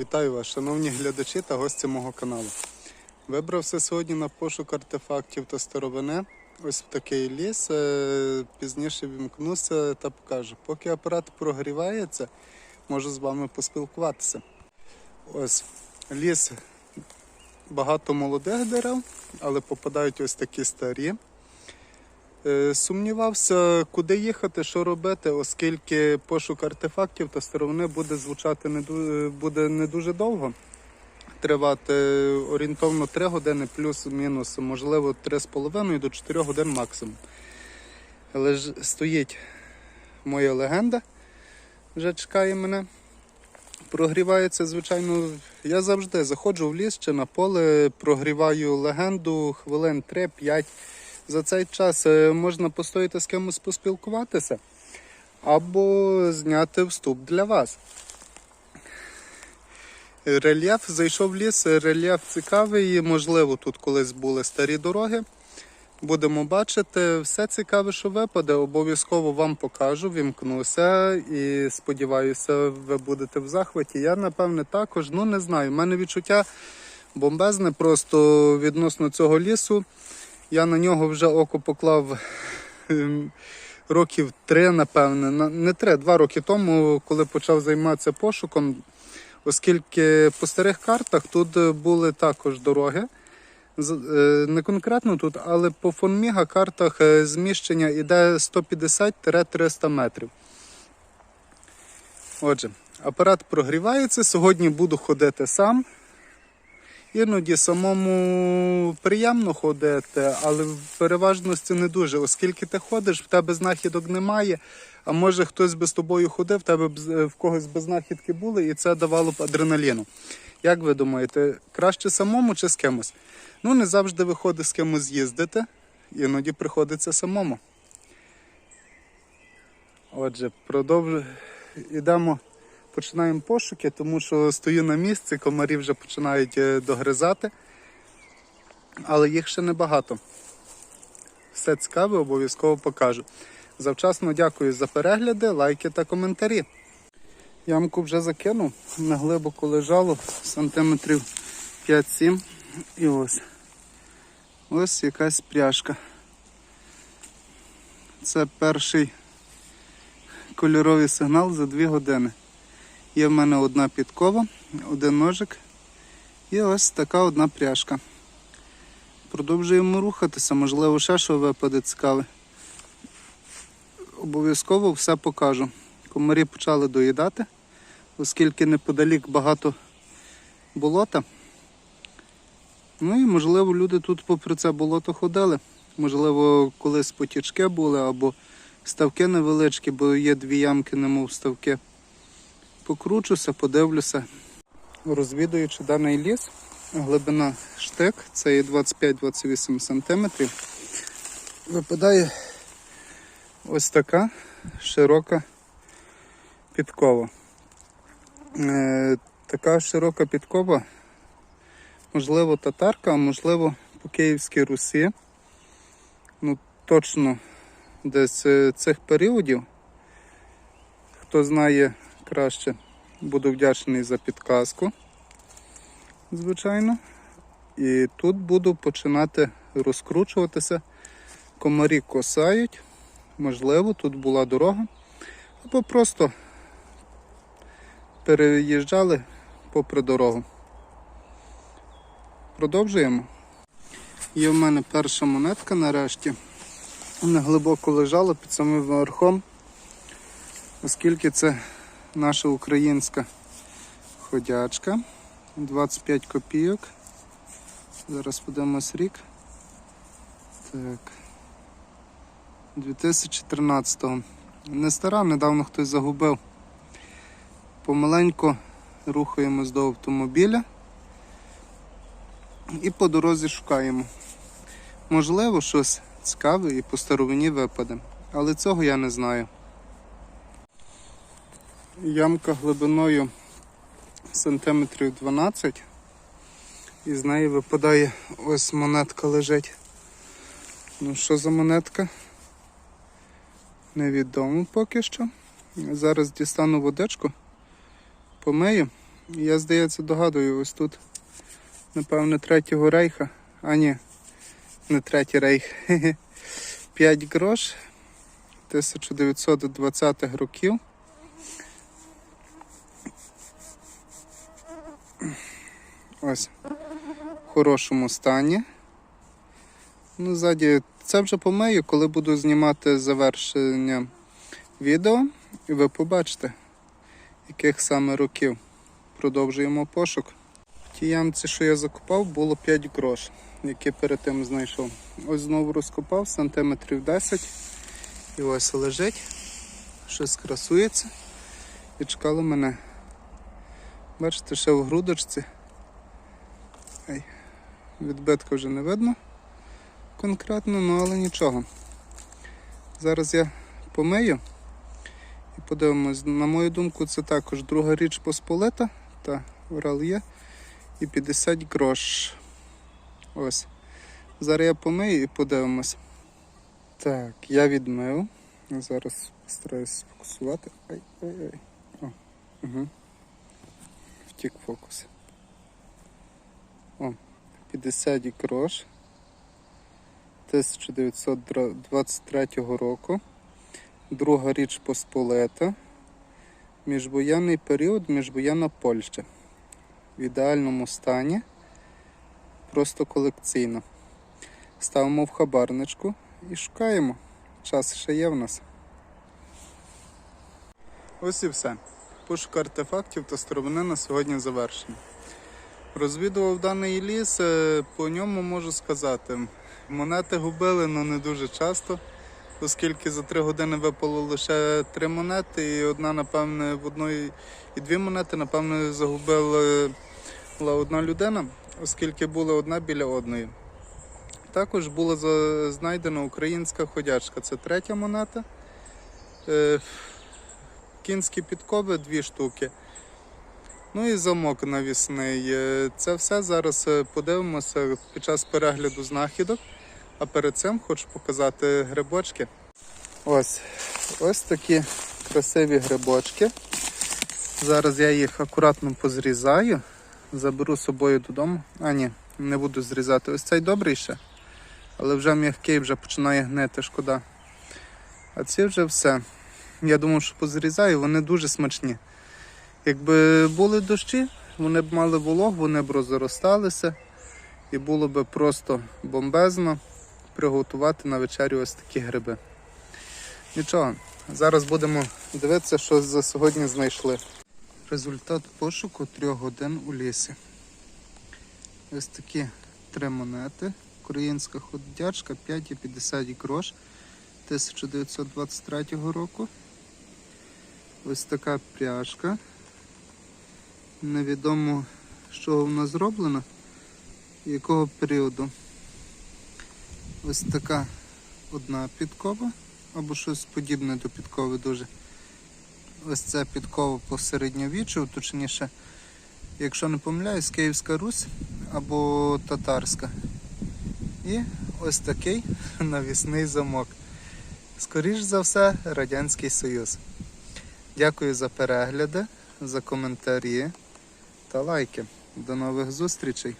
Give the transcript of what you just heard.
Вітаю вас, шановні глядачі та гості мого каналу. Вибрався сьогодні на пошук артефактів та старовини. Ось в такий ліс. Е, Пізніше вімкнуся та покажу. Поки апарат прогрівається, можу з вами поспілкуватися. Ось ліс багато молодих дерев, але попадають ось такі старі. Е, Сумнівався, куди їхати, що робити, оскільки пошук артефактів та старовини буде звучати не ду- буде не дуже довго. Тривати орієнтовно 3 години, плюс-мінус, можливо, 3,5 до 4 годин максимум. Але ж стоїть моя легенда, вже чекає мене. Прогрівається, звичайно, я завжди заходжу в ліс чи на поле, прогріваю легенду хвилин 3-5. За цей час е, можна постояти з кимось поспілкуватися або зняти вступ для вас. Рельєф зайшов в ліс, рельєф цікавий, можливо, тут колись були старі дороги. Будемо бачити, все цікаве, що випаде, обов'язково вам покажу, вімкнуся і сподіваюся, ви будете в захваті. Я, напевне, також, ну не знаю, в мене відчуття бомбезне просто відносно цього лісу. Я на нього вже око поклав ем, років три, напевне. Не три, два роки тому, коли почав займатися пошуком, оскільки по старих картах тут е, були також дороги. Е, Не конкретно тут, але по фонміга картах е, зміщення йде 150-300 метрів. Отже, апарат прогрівається. Сьогодні буду ходити сам. Іноді самому приємно ходити, але в переважності не дуже, оскільки ти ходиш, в тебе знахідок немає. А може хтось би з тобою ходив, в тебе б в когось би знахідки були, і це давало б адреналіну. Як ви думаєте, краще самому чи з кимось? Ну, не завжди виходить з кимось їздити, іноді приходиться самому. Отже, продовжуємо. Ідемо, починаємо пошуки, тому що стою на місці, комарі вже починають е, догризати, але їх ще небагато. Все цікаве, обов'язково покажу. Завчасно дякую за перегляди, лайки та коментарі. Ямку вже закинув, на глибоко лежало сантиметрів 5-7. І ось. Ось якась пряжка. Це перший кольоровий сигнал за 2 години. Є в мене одна підкова, один ножик і ось така одна пряжка. Продовжуємо рухатися, можливо, ще що випаде цікаве. Обов'язково все покажу. Комарі почали доїдати, оскільки неподалік багато болота. Ну і можливо люди тут попри це болото ходили. Можливо, колись потічки були або ставки невеличкі, бо є дві ямки, немов ставки. Покручуся, подивлюся. Розвідуючи даний ліс, глибина штик, це є 25-28 см. Випадає ось така широка підкова. Е, така широка підкова можливо, татарка, а можливо, по Київській Русі. Ну, точно десь е, цих періодів. Хто знає краще, буду вдячний за підказку, звичайно. І тут буду починати розкручуватися. Комарі косають. Можливо, тут була дорога. Або просто переїжджали попри дорогу. Продовжуємо. Є в мене перша монетка нарешті. Вона глибоко лежала під самим верхом, оскільки це наша українська ходячка. 25 копійок. Зараз подивимось рік. Так. 2013-го. Не стара, недавно хтось загубив. Помаленько рухаємось до автомобіля і по дорозі шукаємо. Можливо, щось цікаве і по старовині випаде, але цього я не знаю. Ямка глибиною сантиметрів 12 і з неї випадає ось монетка лежить. Ну що за монетка? Невідомо поки що. Зараз дістану водичку, помию Я, здається, догадую, ось тут, напевне, третього рейха. А ні, не третій рейх. 5 грош 1920-х років. Ось в хорошому стані. Ну, ззаді це вже помию, коли буду знімати завершення відео, і ви побачите, яких саме років. Продовжуємо пошук. В тій ямці, що я закопав, було 5 грош, які перед тим знайшов. Ось знову розкопав сантиметрів 10. І ось лежить, щось красується. І чекало мене. Бачите, ще в грудочці. Ай, відбитка вже не видно конкретно, ну але нічого. Зараз я помию і подивимось. На мою думку, це також друга річ посполита. Та Урал є. І 50 грош. Ось. Зараз я помию і подивимось. Так, я відмив. Зараз постараюсь сфокусувати. Ай, ай, ай. О, угу. Втік фокус. О, 50 грош. 1923 року. Друга річ Посполита. Міжбоєнний період, міжбоєнна Польща. В ідеальному стані. Просто колекційно. Ставимо в хабарничку і шукаємо. Час ще є в нас. Ось і все. Пошук артефактів та старовини на сьогодні завершений. Розвідував даний ліс, е, по ньому можу сказати. Монети губили, але не дуже часто, оскільки за три години випало лише три монети, і одна, напевне, в одної і дві монети, напевне, загубила одна людина, оскільки була одна біля одної. Також була знайдена українська ходячка. Це третя монета. Е, Кінські підкови дві штуки. Ну і замок навісний. Е, Це все зараз е, подивимося під час перегляду знахідок. А перед цим хочу показати грибочки. Ось ось такі красиві грибочки. Зараз я їх акуратно позрізаю, заберу з собою додому. А ні, не буду зрізати. Ось цей добрий ще, але вже м'який, вже починає гнити, шкода. А ці вже все. Я думав, що позрізаю, вони дуже смачні. Якби були дощі, вони б мали волог, вони б розросталися і було б просто бомбезно приготувати на вечерю ось такі гриби. Нічого, зараз будемо дивитися, що за сьогодні знайшли. Результат пошуку трьох годин у лісі. Ось такі три монети. Українська ходячка 5,50 грош 1923 року. Ось така пряжка. Невідомо, чого вона зроблена і якого періоду. Ось така одна підкова, або щось подібне до підкови дуже. Ось це підкова по середньовіччю, точніше, якщо не помиляюсь, Київська Русь або татарська. І ось такий навісний замок. Скоріш за все, Радянський Союз. Дякую за перегляди, за коментарі та лайки. До нових зустрічей!